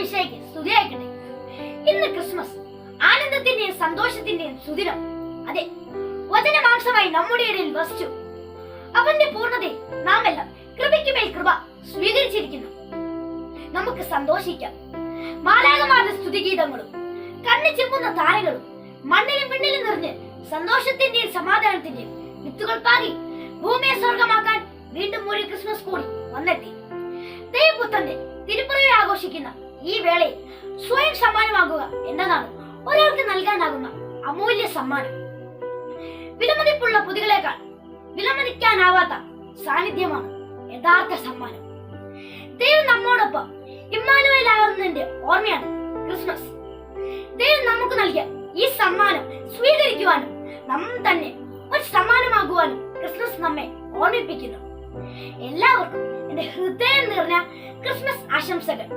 വിഷയ്ക്ക് സ്തുതിയായിക്കട്ടെ ഇന്ന് ക്രിസ്മസ് ആനന്ദത്തിന്റെയും സന്തോഷത്തിന്റെയും സുദിനം. അതെ വചനമാംസമായി നമ്മുടെ ഇടയിൽ വസിച്ചു. അവന്റെ പൂർണതയിൽ നാം എല്ലാം കൃപയ്ക്ക് മേൽ കൃപ സ്വീകരിച്ചിരിക്കുന്നു. നമുക്ക് സന്തോഷിക്കാം. മാലാകമാരുടെ സ്തുതിഗീതങ്ങളും കണ്ണു ചെമ്പുന്ന താരങ്ങളും മണ്ണിലും വിണ്ണിലും നിറഞ്ഞ് സന്തോഷത്തിന്റെയും സമാധാനത്തിന്റെയും വിത്തുകൾ പാകി ഭൂമിയെ സ്വർഗമാക്കാൻ വീണ്ടും ഒരു ക്രിസ്മസ് കൂടി വന്നെത്തി. ദൈവപുത്രന്റെ തിരുപ്പുറയെ ആഘോഷിക്കുന്ന ഈ വേളയിൽ സ്വയം സമ്മാനമാകുക എന്നതാണ് ഒരാൾക്ക് നൽകാനാകുന്ന അമൂല്യ സമ്മാനം. വിലമതിപ്പുള്ള പൊതികളെക്കാൾ വിലമതിക്കാനാവാത്ത സാന്നിധ്യമാണ് യഥാർത്ഥ സമ്മാനം. ദൈവം നമ്മോടൊപ്പം ഇമ്മാനുവലാകുന്നതിന്റെ ഓർമ്മയാണ് ക്രിസ്മസ്. ദൈവം നമുക്ക് നൽകിയ ഈ സമ്മാനം സ്വീകരിക്കുവാനും നാം തന്നെ ഒരു സമ്മാനമാകുവാനും ക്രിസ്മസ് നമ്മെ ഓർമ്മിപ്പിക്കുന്നു. എല്ലാവർക്കും എന്റെ ഹൃദയം നിറഞ്ഞ ക്രിസ്മസ് ആശംസകൾ.